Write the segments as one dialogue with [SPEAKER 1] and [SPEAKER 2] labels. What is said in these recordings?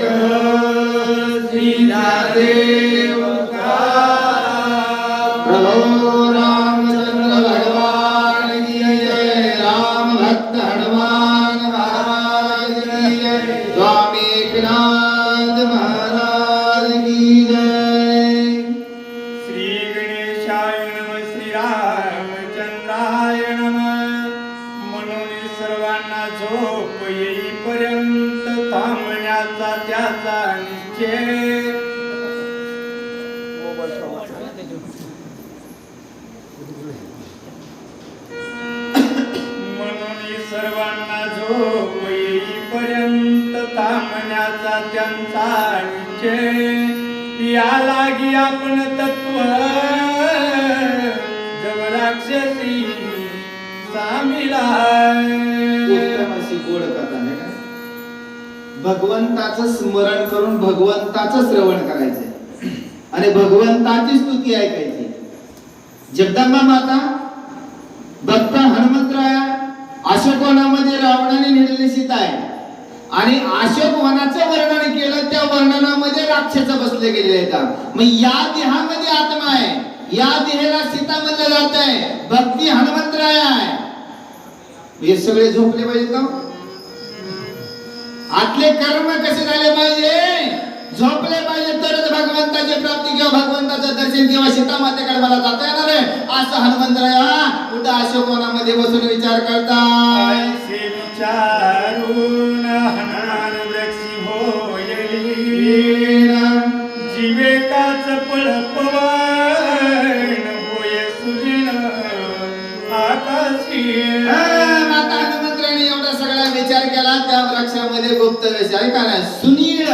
[SPEAKER 1] प्रभो
[SPEAKER 2] त्यांचा निश्चय या लागी आपण तत्व. जग सामीला
[SPEAKER 1] गोड कथा आहे भगवंताचं स्मरण करून भगवंताचं श्रवण करायचंय. आणि भगवंताची स्तुती ऐकायची. जगदंबा माता भक्त हनुमंतराया अशोकोनामध्ये रावणाने नेलेली सीता आहे. आणि अशोक वनाचं वर्णन केलं त्या वर्णनामध्ये राक्षस बसले गेले आहेत. मग या देहामध्ये आत्मा आहे. या देहाला सीता म्हणलं जात आहे. भक्ती हनुमंतराय आहे. हे सगळे झोपले पाहिजे का? आतले कर्म कसे झाले पाहिजे? झोपले पाहिजे तरच भगवंताची प्राप्ती किंवा भगवंताचं दर्शन किंवा सीता मातेकडे मला जाता येणार आहे. असं हनुमंतराया कुठं अशोकवनामध्ये बसून विचार करताय?
[SPEAKER 2] विचारून
[SPEAKER 1] त्या वृक्षामध्ये गुप्त विषय का नाही सुनील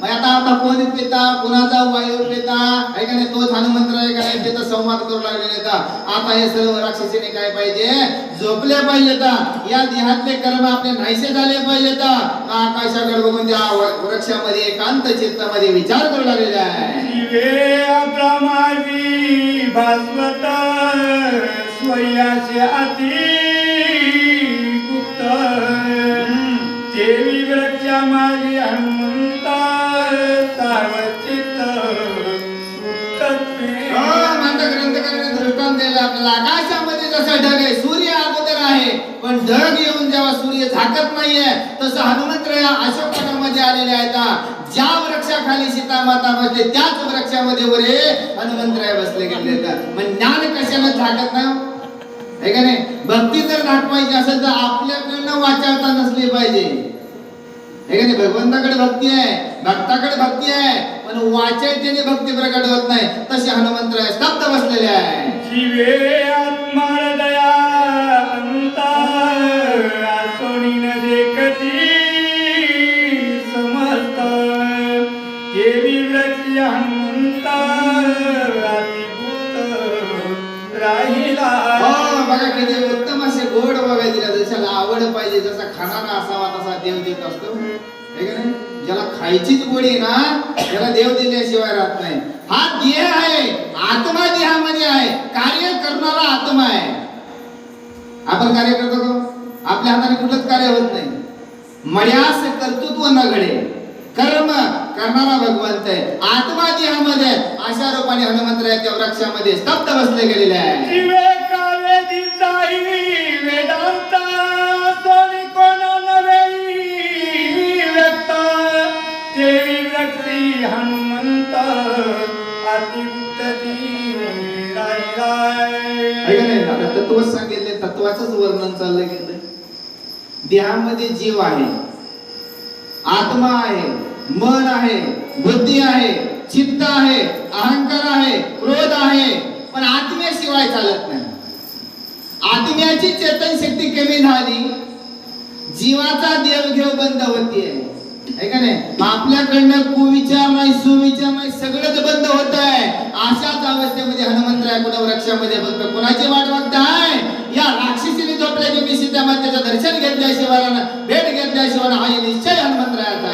[SPEAKER 1] मग आता आता कोण पिता? कुणाचा वायू पिता? आहे का नाही तोच हनुमंत्र आहे का नाही? पिता संवाद करू लागलेले आता. आता हे सर्व राक्षसीने काय पाहिजे? झोपले पाहिजे या देहातले कर्म आपले नाहीसे झाले पाहिजे आकाशाकडे बघून त्या वृक्षामध्ये एकांत चित्तामध्ये विचार करू लागलेला आहे?
[SPEAKER 2] भास्वत स्वयाचे अति
[SPEAKER 1] दृष्टांत आकाशामध्ये जसा ढग आहे सूर्य अगोदर आहे पण ढग येऊन जेव्हा सूर्य झाकत नाहीये तसं हनुमंत अशोकवनामध्ये आलेले आहेत. ज्या वृक्षाखाली सीतामाता बसले त्याच वृक्षामध्ये वरे हनुमंतराय बसले गेले मग ज्ञान कशाला झाकत नाही हो? आहे का नाही? भक्ती जर दाखवायची असेल तर आपल्याकडनं वाचाळता नसली पाहिजे. हे का नाही? भगवंताकडे भक्ती आहे भक्ताकडे भक्ती आहे पण वाचायचे भक्ती प्रकट होत नाही. तसे हनुमंतराय स्तब्ध बसलेले आहे
[SPEAKER 2] जीवे अंता सोनी न देखती समस्त. देवी व्रती हनुमंता अतिभूत राहिला.
[SPEAKER 1] हो बघा किती उत्तम असे गोड बघा दिला जशाला आवड पाहिजे जसा खाणारा असावा तसा देव देत असतो. हे का नाही? ज्याला खायचीच गोडी ना त्याला देव दिल्याशिवाय राहत नाही. हा देह आहे आत्मा देहामध्ये आहे कार्य करणारा आत्मा आहे. आपण कार्य करतो का? आपल्या हाताने कुठलंच कार्य होत नाही. मर्यास कर्तृत्व न घडे. कर्म करणारा भगवंत आहे. आत्मा देहामध्ये अशा रूपाने हनुमंतराय त्या वृक्षामध्ये स्तब्ध बसले गेलेले आहे. तत्वाचंच वर्णन चाललं गेलं देहामध्ये जीव आहे आत्मा आहे मन आहे बुद्धी आहे चित्त आहे अहंकार आहे क्रोध आहे पण आत्म्याशिवाय चालत नाही. आत्म्याची चेतन शक्ती कमी झाली जीवाचा देवघेव बंद होतीये. आहे का नाही? आपल्याकडनं कुविचार माय सुविचार माय सगळंच बंद होत आहे अशाच अवस्थेमध्ये हनुमंतराय कुणा वृक्षामध्ये बसतो कुणाची वाट बघताय? या राक्षसीने झोपल्याच्या मी सीतामातेचं दर्शन घेतल्याशिवाय ना, भेट घेतल्याशिवाय हा निश्चय हनुमंतरायाचा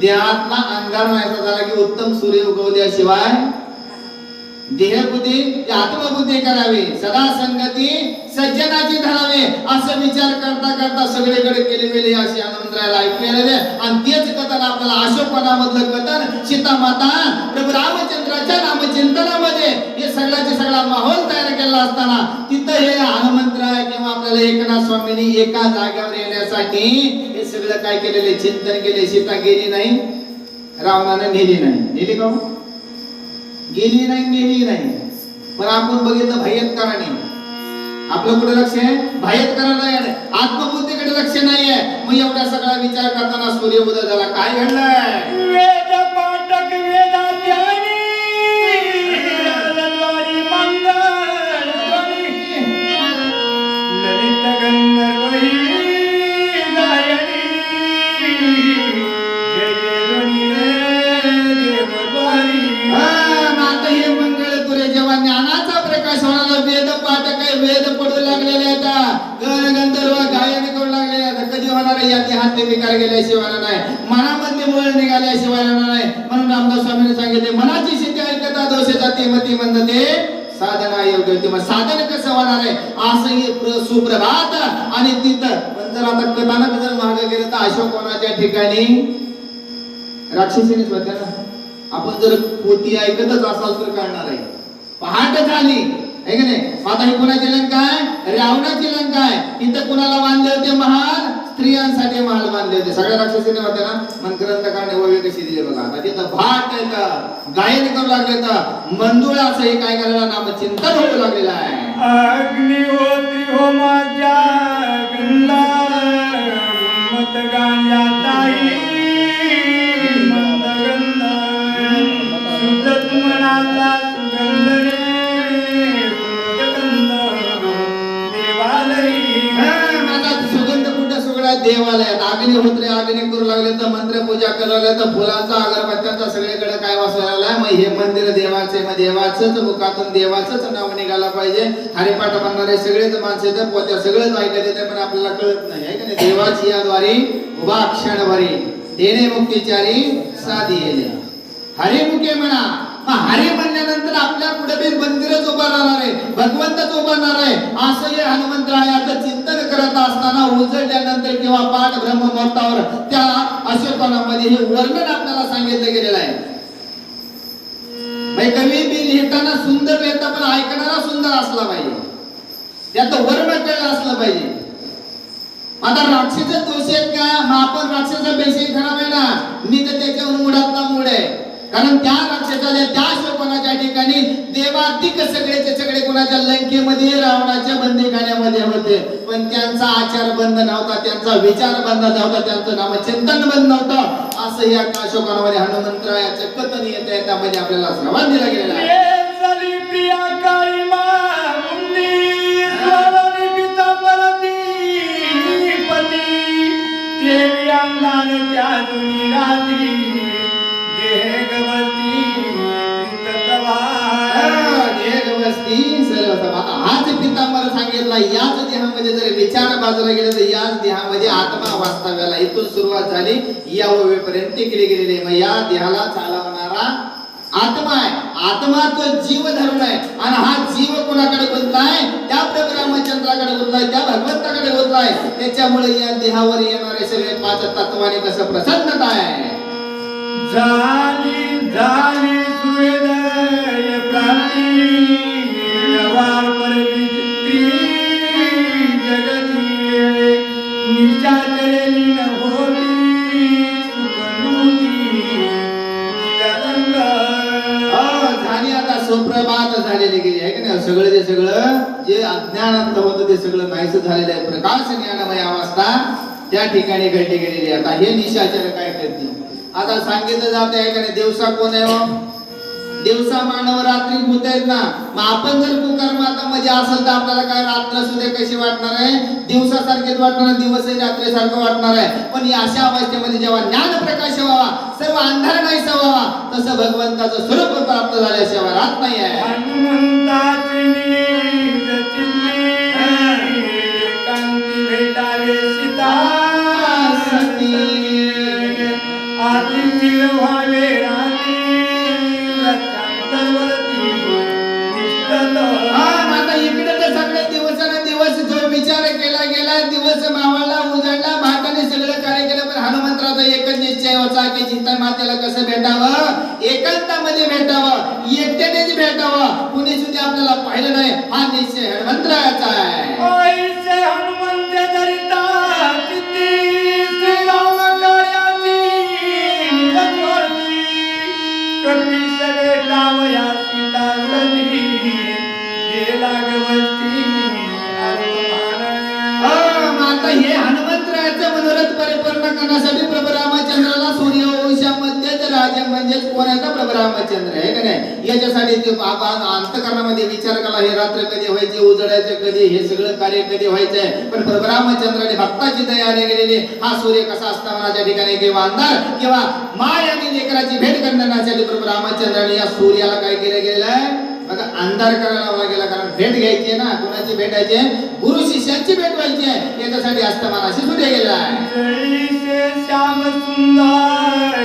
[SPEAKER 1] देहातला अंगार व्हायचा झाला की उत्तम सूर्य उगवल्याशिवाय देहबुद्धी आत्मबुद्धी करावी. सदा संगती सज्जनाची धरावे. असं विचार करता करता सगळीकडे केले गेले असे हनुमंतराला ऐकलेले आणि तेच कथन आपल्याला अशोकपणामधलं कथन सीता माता प्रभू रामचंद्राच्या रामचिंतनामध्ये हे सगळ्याचे सगळा माहोल तयार केला असताना तिथं हे हनुमंतराय किंवा आपल्याला एकनाथ स्वामींनी एका जागेवर येण्यासाठी हे काय केलेले चिंतन केले सीता गेली नाही. रावणाने नेली नाही. नेली का हो? गेली नाही नेली नाही. पण आपण बघितलं भयत्काराने आपलं कुठे लक्ष आहे? भयत्काराला आहे. आत्मबुद्धीकडे लक्ष नाहीये. मग एवढा सगळा विचार करताना सूर्य उदय झाला. काय घडलंय? मनामध्ये या विकार गेल्याशिवाय नाही. मनामध्ये मुळ निघाल्याशिवाय नाही. म्हणून रामदास स्वामीने सांगितले मनाची स्थिती ऐकता दोष ते मती म्हणते साधना योग्य होती मग साधन कसं होणार आहे? असं हे सुप्रभात आणि तिथं. पण जर आता कथानक जर मागे गेलं तर अशोक कोणाच्या ठिकाणी राक्षसीनेच होत्या ना आपण जर पोती ऐकतच असाल तर कळणार आहे. पहाट झाली. आहे की नाही? आता ही कोणाची लंका आहे? रावणाची लंका आहे. इथं कुणाला बांधले होते महाल स्त्रियांसाठी माल बांधले होते. सगळ्या राक्षसीने होते ना मन ग्रंथकारने कशी दिले बघा. आता तिथं भाट येत गायन करू लागले तर मंजुळाचं हे काय करायला नाम चिंतन होऊ लागलेलं आहे.
[SPEAKER 2] अग्निहोत्री
[SPEAKER 1] हो माझ्या. देवालयात अग्नी करू लागले तर मंत्र पूजा करू लागले तर फुलांचा अगरबत्त्यांचा सगळीकडे काय वाचायला मग हे मंदिर देवाचे मग देवाचंच मुखातून देवाचंच नाव निघाला पाहिजे. हरिपाठ म्हणणारे सगळेच माणसे तर पोत्या सगळेच ऐकत येते पण आपल्याला कळत नाही आहे का नाही? देवाची याद्वारे उभा क्षणभरी तेने मुक्तीचारी साधी हरिमुखे म्हणा मग हरी म्हणल्यानंतर आपल्या पुढे बी मंदिरच उभा राहणार आहे भगवंतच उभारणार आहे. असं हे हनुमंतरायाचं चिंतन करत असताना उजळल्यानंतर किंवा पाठ ब्रह्ममुहूर्तावर त्या अशोकनामध्ये हे वर्णन आपल्याला सांगितलं गेलेलं आहे. म्हणजे कवी बी लिहिताना सुंदर लिहिता पण ऐकणारा सुंदर असला पाहिजे. त्याचं वर्ण कळलं असलं पाहिजे. आता राक्षस दोष आहेत का? मग आपण राक्षसा बेसी खराब आहे ना मी तर त्याच्यावर मुडातला मुड आहे. कारण त्या राक्षसाच्या त्या शोपनाच्या ठिकाणी देवाधिक सगळेचे सगळे कोणाच्या लंकेमध्ये रावणाच्या बंदीखान्यामध्ये होते. पण त्यांचा आचार बंद नव्हता त्यांचा विचार बंद नव्हता त्यांचं नाम चिंतन बंद नव्हतं. असं या अशोकानामध्ये हनुमंतरायाचं कथन येत आहे त्यामध्ये आपल्याला श्रवण दिला गेलेला आहे. देहामध्ये बाजूला गेले तर देहामध्ये आत्मा वास्तव्याला इथून सुरुवात झाली. या ओवेपर्यंत टिकली गेलेले मग या देहाला चालवणारा आत्मा आहे. आत्मा तो जीव धरून आहे. आणि हा जीव कोणाकडे गुंतलाय त्या प्रभू रामचंद्राकडे गुंतलाय त्या भगवंताकडे गुंतलाय त्याच्यामुळे या देहावर येणारे सगळे पाच तत्वाने कसं प्रसन्नता आहे?
[SPEAKER 2] झाली झाली प्राणी.
[SPEAKER 1] सुप्रभात झालेले गेली आहे की नाही? सगळं ते सगळं जे अज्ञानात होतं ते सगळं नाहीस झालेलं आहे. प्रकाश ज्ञानमय अवस्था त्या ठिकाणी घडली गेलेली आता हे निशाचर काय करते आता सांगितलं जात आहे का नाही? दिवसा कोण आहे हो? दिवसा मानव रात्री भूत आहेत ना मग आपण जर कुकर्मातामध्ये असेल तर आपल्याला काय रात्र सुद्धा कशी वाटणार आहे? दिवसासारखेच वाटणार दिवसही रात्रीसारखं वाटणार आहे. पण या अशा अवस्थेमध्ये जेव्हा ज्ञान प्रकाश व्हावा सर्व अंधार नाही सवावा तसं भगवंताचं स्वरूप प्राप्त झाल्याशिवाय राहत नाही आहे. होता की चिंता मातेला कसं भेटावं? एकांतामध्ये भेटावं एकट्यानेच भेटावं. कुणी सुद्धा आपल्याला पाहिलं नाही हा निश्चय हनुमंतराचा आहे.
[SPEAKER 2] ओईचे हनुमंत
[SPEAKER 1] रामचंद्र आहे का नाही? याच्यासाठी ते अंतकरणामध्ये विचार केला हे रात्र कधी व्हायचे उजडायचं कधी हे सगळं कार्य कधी व्हायचंय? पण रामचंद्राने भक्ताची तयारी केलेली हा सूर्य कसा असताना त्या ठिकाणी? किंवा अंधार किंवा माय आणि लेकराची भेट करण्यासाठी प्रभू रामचंद्राने या सूर्याला काय केलं गेलेलं आहे बघा अंधार करायला लावला गेला कारण भेट घ्यायची ना कोणाची भेटायची आहे? गुरु शिष्यांची भेट व्हायची आहे. याच्यासाठी अस्तमानाशी सूर्य गेला आहे
[SPEAKER 2] श्याम सुंदर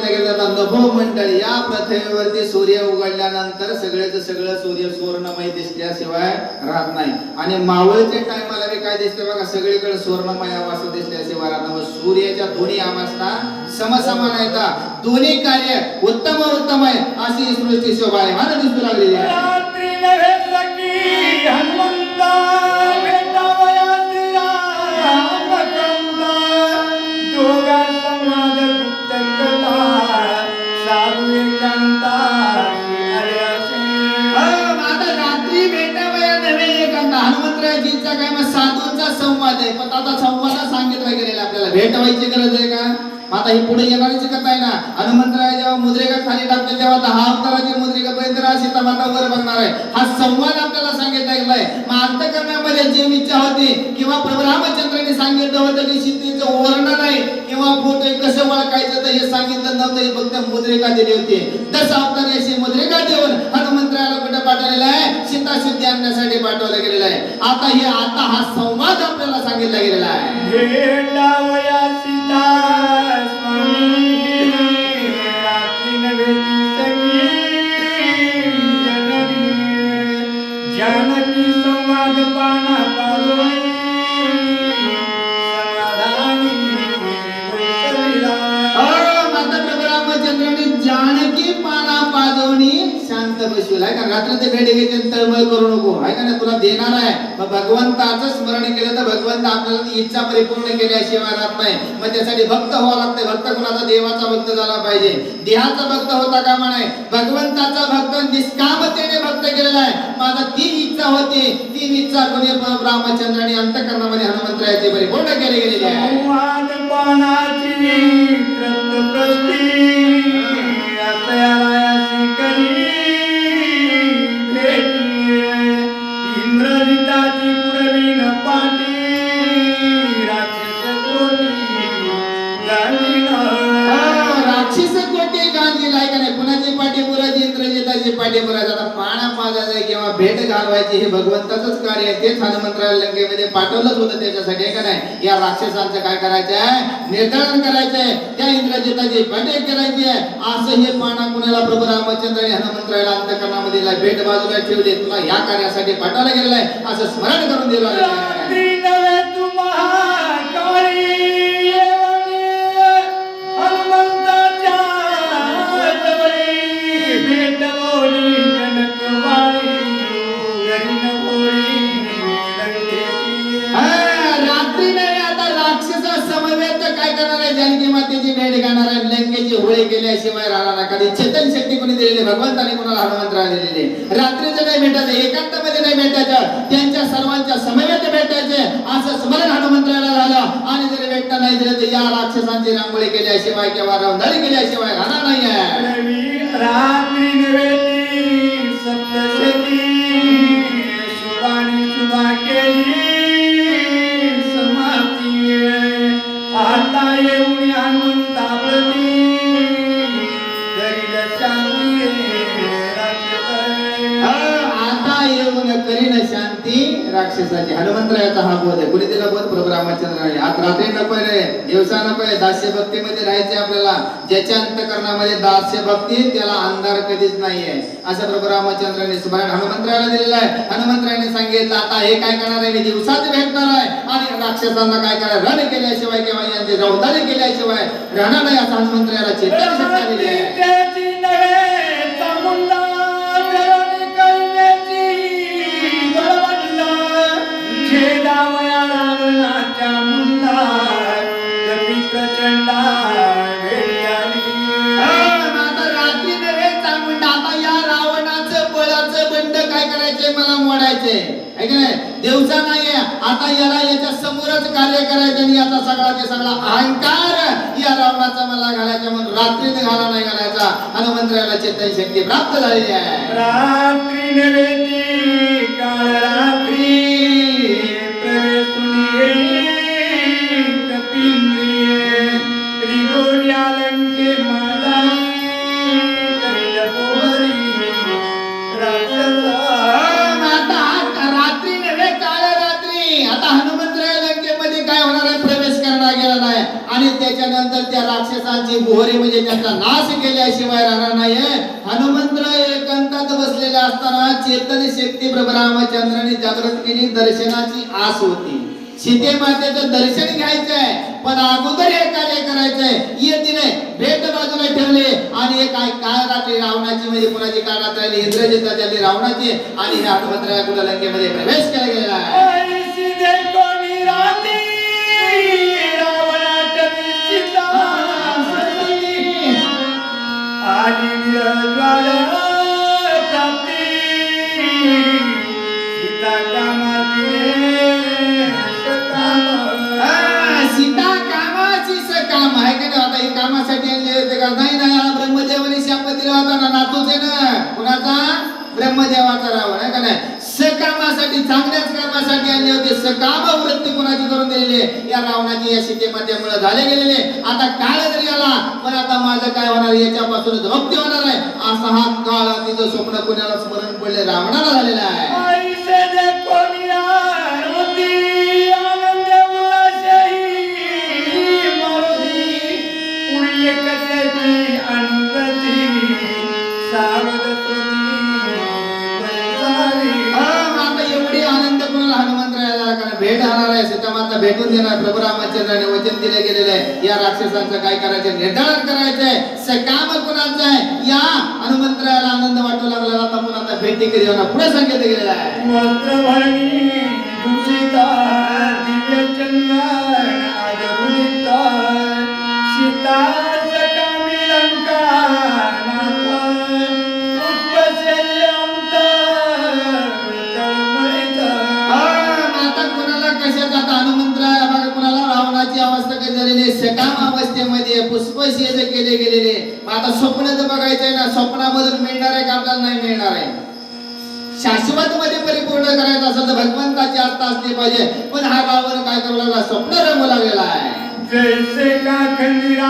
[SPEAKER 1] सांगितलं गेलं जातं नभो मंडळी. या पृथ्वीवरती सूर्य उघडल्यानंतर सगळ्याच सगळं सूर्य सुवर्णमय दिसल्याशिवाय राहत नाही. आणि मावळच्या टायमाला बी काय दिसते बघा सगळीकडे सुवर्णमय अवस्था दिसल्याशिवाय राहत नाही. सूर्याच्या दोन्ही अवस्था समसमान आहेत दोन्ही कार्य उत्तम उत्तम आहे अशी सृष्टी शोभा आहे. मला दिसू लागलेली आहे. गेलेला आता हे पुढे येणारीच कथा आहे ना. हनुमंतराय जेव्हा मुद्रेका खाली टाकतील तेव्हा दहा अवताराची मुद्रेका बंदरा सीतामाता वर बघणार आहे. हा संवाद आपल्याला सांगितला गेलाय मग अंतकरणामध्ये जी इच्छा होती किंवा प्रभू रामचंद्रांनी सांगितलं होतं की सीतेचं वर्णन आहे किंवा फोटो कसं ओळखायचं तर हे सांगितलं नव्हतं हे फक्त मुद्रेका दिली होती. दस अवतार अशी मुद्रेका देऊन हनुमंतरायाला कुठे पाठवलेला आहे? सीता शुद्धी आणण्यासाठी पाठवलं गेलेलं आहे. आता हे आता हा संवाद आपल्याला सांगितला गेलेला आहे.
[SPEAKER 2] सीता.
[SPEAKER 1] रामचंद्राने जानकी पाना पाजवणी. शांत बसविला आहे का? रात्र ते भेट घेते तळमळ करू नको. आहे का नाही? तुला देणार आहे. मग भगवंताचं स्मरण केलं तर भगवंत आपल्याला ती इच्छा परिपूर्ण केल्याशिवाय राहत नाही. मग त्यासाठी भक्त व्हावं लागते भक्त कुणाचा? देवाचा भक्त झाला पाहिजे. देहाचा भक्त होता का म्हणाय भगवंताचा भक्त निष्कामतेने भक्त केलेला आहे. माझा ती इच्छा होती. ती इच्छा कोणी प्रभू रामचंद्राने अंतकरणामध्ये हनुमंतरायाची परिपूर्ण केली गेलेली आहे.
[SPEAKER 2] संवाद राक्षस कोटी
[SPEAKER 1] गांधी नाही. कुणाची पाठी पुरायची इंद्रजिताची पाठी पुरायची आता पाण्या पाजायचं किंवा भेट घालवायची हे भगवंताचंच कार्य आहे. तेच हनुमंतराय लंकेमध्ये पाठवलंच होतं त्याच्यासाठी आहे का नाही? या राक्षसांचं काय करायचं आहे? निर्धारण करायचंय त्या इंद्रजिताची करायची आहे. असं हे पाना कुणाला प्रभू रामचंद्र हनुमंतरायला अंतकरणामध्ये ला भेट बाजूला ठेवली तुला या कार्यासाठी पाठवलं गेलेलं आहे. असं स्मरण करून दिलं
[SPEAKER 2] लंकेची
[SPEAKER 1] होळी केल्याशिवाय राहणार नाही कधी चेतन शक्ती कोणी दिलेली भगवंताने कोणाला हनुमंतराला दिलेली रात्रीचं नाही भेटायचं एकांतामध्ये नाही भेटायचं. त्यांच्या सर्वांच्या समवेत भेटायचे. असं स्मरण हनुमंतराला झालं. आणि जरी भेटता नाही दिलं तर या राक्षसांची रांगोळी केल्याशिवाय किंवा रवंधारी केल्याशिवाय राहणार नाहीये
[SPEAKER 2] रवी शांती राक्षसाची.
[SPEAKER 1] हनुमंतरायाचा हा बोध आहे? कुणी दिला बोध? प्रभू रामचंद्राने. आज रात्री नकोय रे. दिवसा नकोय दास्य भक्तीमध्ये राहायचे आपल्याला. ज्याच्या अंतकरणामध्ये दास्य भक्ती त्याला अंधार कधीच नाहीये. असं प्रभू रामचंद्राने स्मरण हनुमंतरायाला दिलेलं आहे. हनुमंतरायाने सांगितलं आता हे काय करणार आहे? मी दिवसाच भेटणार आहे. आणि राक्षसांना काय करणार रण केल्याशिवाय किंवा यांचे रौदारी केल्याशिवाय राहणार नाही असं हनुमंतरायाला चेतन शक्ती दिली आहे. काय करायचंय? मला मोडायचंय. है की नाही? नाहीये. आता याला याच्या समोरच कार्य करायचं आणि याचा सगळा ते सगळा अहंकार या रावणाचा मला घालायचा म्हणून रात्रीने घाला नाही घालायचा. हनुमंतरायाला चेतन शक्ती प्राप्त झालेली आहे.
[SPEAKER 2] रात्री
[SPEAKER 1] त्या राक्षसांची म्हणजे त्याचा नाश केल्याशिवाय राहणार नाही हनुमंतराय एकांतात बसलेला असताना चेतन शक्ती प्रभू रामचंद्राने जागृत केली दर्शनाची आस होती. सीते मातेचं दर्शन घ्यायचं आहे पण अगोदर हे कार्य करायचंय. येते नाही भेट बाजूला ठेवले आणि एक काय काळ रात्री रावणाची म्हणजे कुणाची काय रात्र आली इंद्रजित रावणाची आणि ह्या हनुमंतराया कुठं लंकेमध्ये प्रवेश केला गेलेला आहे? कामासाठी आणले होते का? नाही नाही हा ब्रह्मदेवाने शाप दिला होता ना नातूचे ना. कुणाचा? ब्रह्मदेवाचा राव नाही का नाही? सकामासाठी चांगल्याच कामासाठी आणले होते. सकाम वृत्ती कुणाची करून दिलेली आहे? या रावणाची या सीतेमध्ये झाले गेलेले आता काळ जरी आला पण आता माझं काय होणार? याच्यापासून भक्ती होणार आहे. असा हा काळ तिचं स्वप्न कुणाला स्मरण पडले रावणाला झालेला आहे. सर्वांना भेटून देणार प्रभू रामचंद्राने वचन दिले गेलेलं आहे. या राक्षसांचं काय करायचं? निर्धारण करायचंय सकाम कुणाचं आहे? या हनुमंतराला आनंद वाटू लागला आता पुन्हा आता भेटी कधी होणार पुढे सांगितलं गेलेलं आहे.
[SPEAKER 2] वस्त्रभरणी सीता
[SPEAKER 1] अवस्थेमध्ये पुष्पशेज केले गेलेले. मग आता स्वप्न तर बघायचंय ना स्वप्नामधून मिळणार आहे का आपल्याला नाही मिळणार आहे? शाश्वत मध्ये परिपूर्ण करायचं असेल तर भगवंताची आस्था असली पाहिजे. पण हा रावण काय करू लागला? स्वप्न रंगू लागलेला आहे.
[SPEAKER 2] जैसे का
[SPEAKER 1] खंडिरा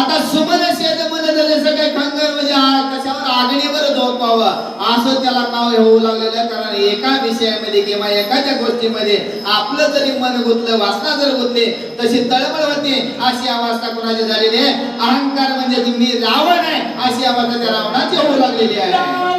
[SPEAKER 1] आता सुमन शेत मन सगळे खंगर म्हणजे कशावर आगणीवर झोपावं असं त्याला नाव होऊ लागलेलं आहे. कारण एका विषयामध्ये किंवा एखाद्या गोष्टीमध्ये आपलं जरी मन गुंतलं वासना जर गुंतली तशी तळमळ होते अशी अवस्था कोणाची झालेली आहे अहंकार म्हणजे मी रावण आहे अशी अवस्था त्या रावणाची होऊ लागलेली आहे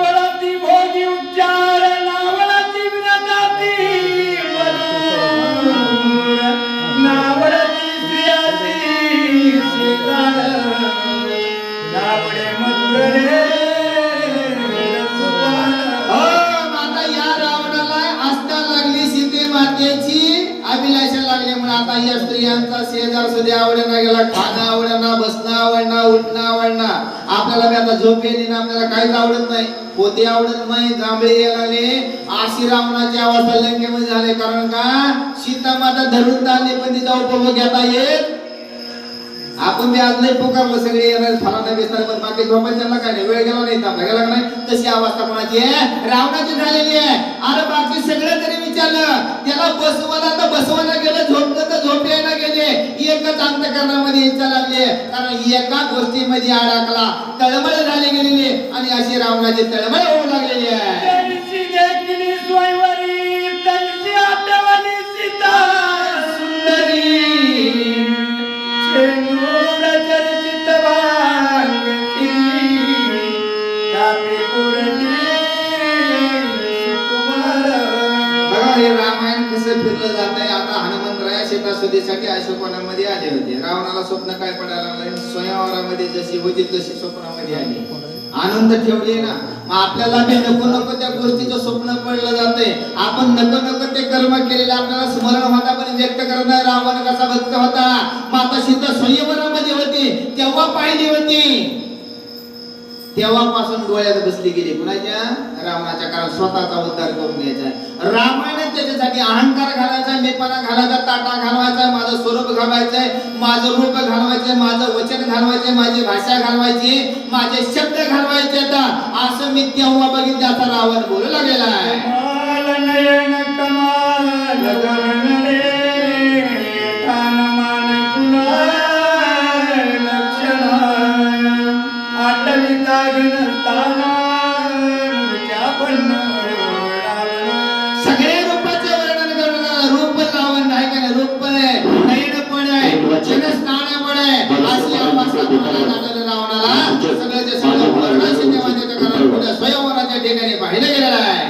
[SPEAKER 1] स्त्रियांचा आवडेना गेला खाणं आवडेना बसणं आवडना उठणं आवडना आपल्याला मी आता झोप येणे ना आपल्याला काहीच आवडत नाही. पोते आवडत नाही जांभळे येणारे आशी रावणाची अवस्था लंकेमध्ये झाले. कारण का? सीता माता धरून चालली पण तिचा उपभोग घेता येत. आपण ते आज नाही पुकारलं सगळे येणार फलाना बेसणार पण बाकी झोपायला काय नाही? वेळ गेला नाही तापला गेला नाही? तशी अवस्था कोणाची आहे? रावणाची झालेली आहे. अरे बाकी सगळं तरी विचारलं त्याला बसवायला तर बसवायला गेलं झोपलं तर झोपायला गेले. एकच अंतकरणामध्ये इच्छा लागले. कारण एका गोष्टीमध्ये अडकला. तळमळ झाली गेलेली आणि अशी रावणाची तळमळ होऊ लागलेली आहे. हे रामायण कसं फिरलं जात आहे आता हनुमंतराया शेतासुदीसाठी अशोकवनामध्ये आले होते. रावणाला स्वप्न काय पडायला लागलं स्वयंवरामध्ये जशी होती तशी स्वप्नामध्ये आली. आनंद ठेवले ना? मग आपल्याला बी नको नको त्या गोष्टीचं स्वप्न पडलं जाते आपण नको नको ते कर्म केलेले आपल्याला स्मरण होता पण व्यक्त करत रावण कसा भक्त होता? माता सीता स्वयंवरामध्ये होती तेव्हा पाहिली होती. तेव्हापासून डोळ्यात बसली गेली. कुणाच्या? रावणाच्या कारण स्वतःचा उद्धार करून घ्यायचा रामायण त्याच्यासाठी अहंकार घालायचा मेपणा घालायचा ताटा घालवायचा माझं स्वरूप घालवायचंय माझं रूप घालवायचंय माझं वचन घालवायचंय माझी भाषा घालवायची माझे शब्द घालवायचे आता असं मी तेव्हा बघितलं आता रावण बोलू लागलेला आहे. पुढे स्वयंवराच्या ठिकाणी पाहिलं गेलेलं आहे.